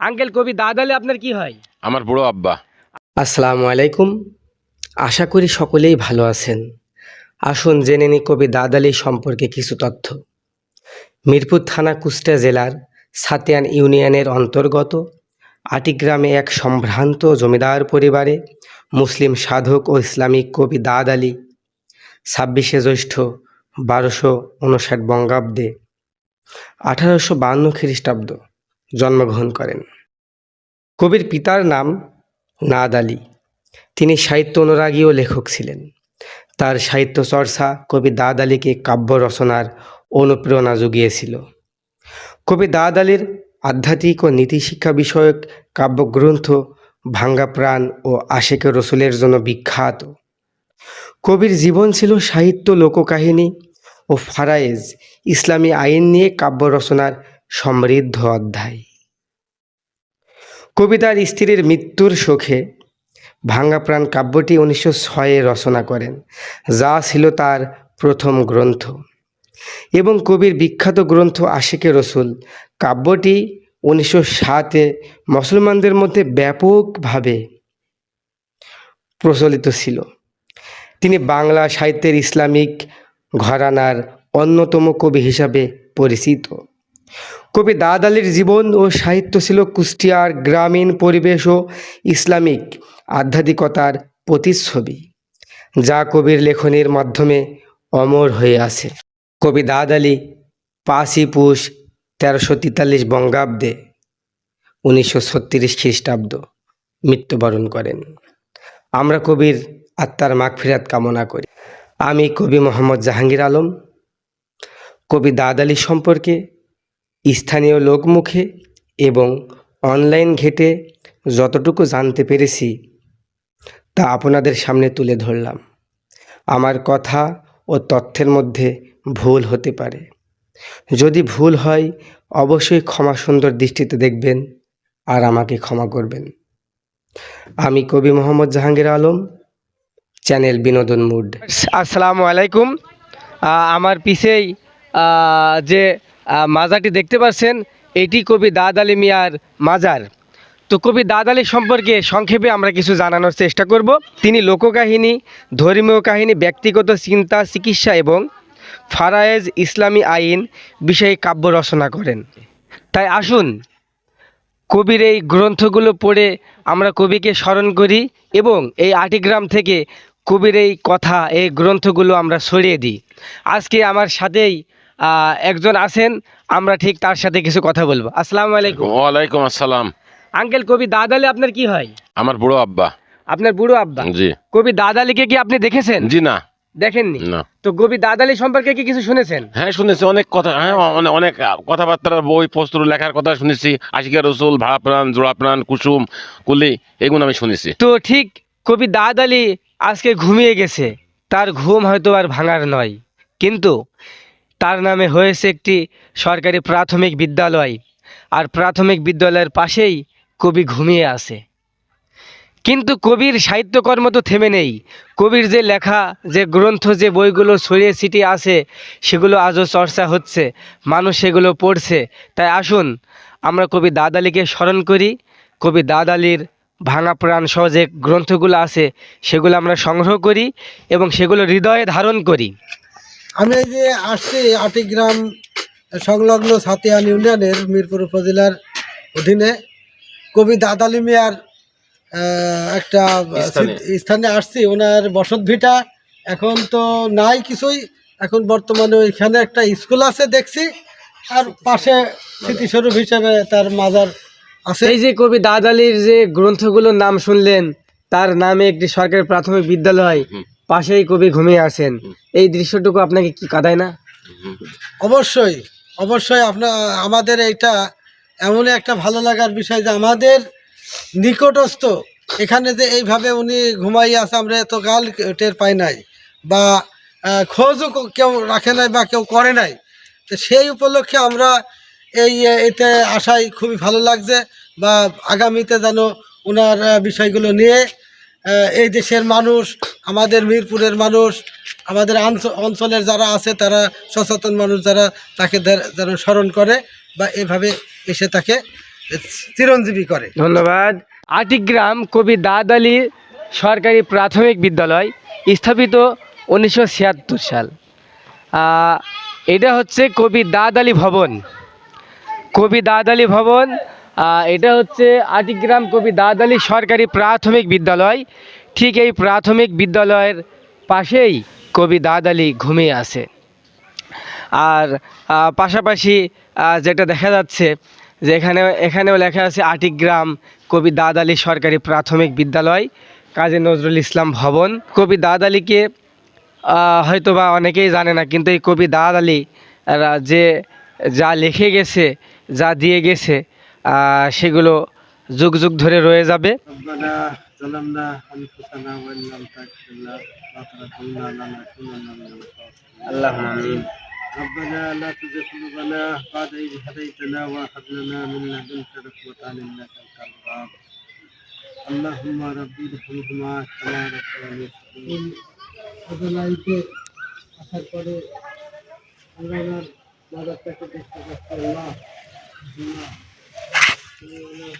Uncle কবি দাদালে আপনার কি হয়? আমার বুড়ো আব্বা। আসসালামু আলাইকুম। আশা করি সকলেই ভালো আছেন। আসুন জেনে নিই কবি দাদ আলী সম্পর্কে কিছু তথ্য। মিরপুর থানা কুষ্টা জেলার সাতিয়ান ইউনিয়নের অন্তর্গত আটিগ্রামে এক সম্ভ্রান্ত জমিদার পরিবারে মুসলিম সাধক ও ইসলামিক কবি দাদ আলী ছাব্বিশে জ্যৈষ্ঠ বারোশো উনষাট বঙ্গাব্দে আঠারোশো বান্ন খ্রিস্টাব্দ। জন্মগ্রহণ করেন। কবির পিতার নাম নাদ আলী। তিনি সাহিত্য অনুরাগী ও লেখক ছিলেন। তার সাহিত্য চর্চা কবি দাদ আলীকে কাব্য রচনার অনুপ্রেরণা জুগিয়েছিল। কবি দাদ আলীর আধ্যাত্মিক ও নীতিশিক্ষা বিষয়ক কাব্যগ্রন্থ ভাঙ্গা প্রাণ ও আশেকে রসুলের জন্য বিখ্যাত। কবির জীবন ছিল সাহিত্য লোককাহিনী ও ফারায়েজ, ইসলামী আইন নিয়ে কাব্য রচনার সমৃদ্ধ অধ্যায়। কবিতার স্ত্রীর মৃত্যুর শোকে ভাঙ্গা প্রাণ কাব্যটি উনিশশো ছয়ে রচনা করেন, যা ছিল তার প্রথম গ্রন্থ। এবং কবির বিখ্যাত গ্রন্থ আশিকে রসুল, কাব্যটি উনিশশো সাতে মুসলমানদের মধ্যে ব্যাপকভাবে প্রচলিত ছিল। তিনি বাংলা সাহিত্যের ইসলামিক ঘরানার অন্যতম কবি হিসাবে পরিচিত। কবি দাদ আলীর জীবন ও সাহিত্য ছিল কুষ্টিয়ার গ্রামীণ পরিবেশ ও ইসলামিক আধ্যাত্মিকতার প্রতিচ্ছবি, যা কবির লেখনীর মাধ্যমে অমর হয়ে আছে। কবি দাদ আলী পাঁচই পুষ তেরোশো তেতাল্লিশ বঙ্গাব্দে উনিশশো ছত্রিশ খ্রিস্টাব্দ মৃত্যুবরণ করেন। আমরা কবির আত্মার মাগফিরাত কামনা করি। আমি কবি মোহাম্মদ জাহাঙ্গীর আলম। কবি দাদ আলী সম্পর্কে স্থানীয় লোকমুখে এবং অনলাইন ঘেটে যতটুকু জানতে পেরেছি, তা আপনাদের সামনে তুলে ধরলাম। আমার কথা ও তথ্যের মধ্যে ভুল হতে পারে। যদি ভুল হয়, অবশ্যই ক্ষমা সুন্দর দৃষ্টিতে দেখবেন আর আমাকে ক্ষমা করবেন। আমি কবি মোহাম্মদ জাহাঙ্গীর আলম, চ্যানেল বিনোদন মুড। আসসালামু আলাইকুম। আমার পিছেই যে মাজারটি দেখতে পাচ্ছেন, এটি কবি দাদ আলী মিয়ার মাজার। তো কবি দাদ আলী সম্পর্কে সংক্ষেপে আমরা কিছু জানানোর চেষ্টা করব। তিনি লোককাহিনী, ধর্মীয় কাহিনী, ব্যক্তিগত চিন্তা, চিকিৎসা এবং ফারায়েজ ইসলামী আইন বিষয়ে কাব্য রচনা করেন। তাই আসুন, কবির এই গ্রন্থগুলো পড়ে আমরা কবিকে স্মরণ করি এবং এই আটিগ্রাম থেকে কবির এই কথা, এই গ্রন্থগুলো আমরা ছড়িয়ে দিই। আজকে আমার সাথেই একজন আছেন আমরা ঠিক তার সাথে কিছু কথা বলব। আসসালামু আলাইকুম। ওয়ালাইকুম আসসালাম। আঙ্কেল কবি দাদালি আপনার কি হয়? আমার বুড়ো আব্বা। আপনার বুড়ো আব্বা? জি। কবি দাদালিকে কি আপনি দেখেছেন? জি না। দেখেননি? না। তো কবি দাদালি সম্পর্কে কি কিছু শুনেছেন? হ্যাঁ শুনেছি। অনেক কথা হ্যাঁ অনেক অনেক কথাবার্তার বই পোস্টর লেখার কথা শুনেছি। আশিকা রসুল ভাড়া প্রাণ জোড়া প্রাণ কুসুম কুলি এগুলো আমি শুনেছি। তো ঠিক কবি দাদ আলী আজকে ঘুমিয়ে গেছে। তার ঘুম হয়তো আর ভাঙার নয়। কিন্তু তার নামে হয়েছে একটি সরকারি প্রাথমিক বিদ্যালয়। আর প্রাথমিক বিদ্যালয়ের পাশেই কবি ঘুমিয়ে আছে। কিন্তু কবির সাহিত্যকর্ম তো থেমে নেই। কবির যে লেখা, যে গ্রন্থ, যে বইগুলো ছড়িয়ে ছিটিয়ে আছে, সেগুলো আজও চর্চা হচ্ছে। মানুষ সেগুলো পড়ছে। তাই আসুন, আমরা কবি দাদ আলীকে স্মরণ করি। কবি দাদ আলীর ভাঙা প্রাণ সহ যে গ্রন্থগুলো আছে, সেগুলো আমরা সংগ্রহ করি এবং সেগুলো হৃদয়ে ধারণ করি। আমি এই যে আসছি আটিগ্রাম সংলগ্ন সাতিয়ান ইউনিয়নের মিরপুর উপজেলার অধীনে কবি দাদালি মিয়ার একটা স্থানে। আসছি। ওনার বসত ভিটা এখন তো নাই কিছুই। এখন বর্তমানে ওইখানে একটা স্কুল আছে দেখছি। আর পাশে স্মৃতিস্বরূপ হিসেবে তার মাজার আছে। এই যে কবি দাদ আলীর যে গ্রন্থগুলোর নাম শুনলেন তার নামে একটি সরকারি প্রাথমিক বিদ্যালয়। পাশেই কবি ঘুমিয়ে আছেন এই দৃশ্যটুকু আপনাকে কি কাঁদায় না? অবশ্যই অবশ্যই আপনার আমাদের এইটা এমনই একটা ভালো লাগার বিষয় যে আমাদের নিকটস্থ এখানে যে এইভাবে উনি ঘুমাই আছে আমরা এত গাল টের পাই নাই বা খোঁজও কেউ রাখে নাই বা কেউ করে নাই। তো সেই উপলক্ষে আমরা এই এতে আসায় খুবই ভালো লাগছে বা আগামীতে যেন ওনার বিষয়গুলো নিয়ে এই দেশের মানুষ, আমাদের মিরপুরের মানুষ, আমাদের অঞ্চলের যারা আছে, তারা সচেতন মানুষ যারা, তাকে যেন স্মরণ করে বা এভাবে এসে তাকে চিরঞ্জীবী করে। ধন্যবাদ। আটিগ্রাম কবি দাদ আলী সরকারি প্রাথমিক বিদ্যালয় স্থাপিত উনিশশো ছিয়াত্তর সাল। এটা হচ্ছে কবি দাদ আলী ভবন। কবি দাদ আলী ভবন এটা হচ্ছে আটিগ্রাম কবি দাদ আলী সরকারি প্রাথমিক বিদ্যালয়। ঠিক এই প্রাথমিক বিদ্যালয়ের পাশেই কবি দাদ আলী ঘুমিয়ে আছে। আর পাশাপাশি যেটা দেখা যাচ্ছে যে এখানে এখানেও লেখা আছে আটিগ্রাম কবি দাদ আলী সরকারি প্রাথমিক বিদ্যালয় কাজী নজরুল ইসলাম ভবন। কবি দাদ আলীকে আহ, হয়তোবা অনেকেই জানে না কিন্তু এই কবি দাদ আলী যে যা লিখে গেছে যা দিয়ে গেছে সেগুলো যুগ যুগ ধরে রয়ে যাবে ربنا ظلمنا أنفسنا وإن لم تغفر لنا وترحمنا لنكونن من الخاسرين اللهم آمين ربنا لا تزغ قلوبنا بعد إذ هديتنا وهب لنا من لدنك رحمة إنك أنت الوهاب اللهم ربي ارحمهما كما ربياني صغيرا আসার পরে আমরা আমার মাদারটাকে দেখতে পাচ্ছি আল্লাহ আমার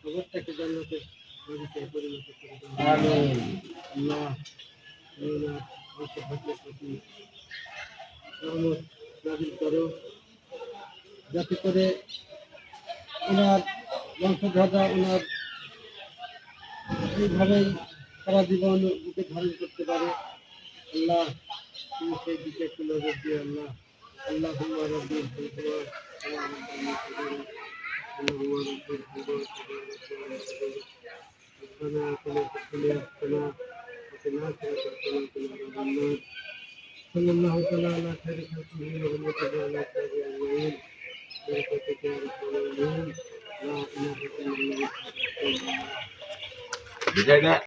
খবরটাকে জান্নাতে বাড়িতে পরিণত করে দাও, আল্লাহ। প্রতি যাতে করে ওনার বংশধররা ওনার এইভাবেই সারা জীবন বুকে ধারণ করতে পারে আল্লাহ, তুমি সেই দিকে একটু নজর দিও আল্লাহ আল্লাহ হুম্মা Bisa gak?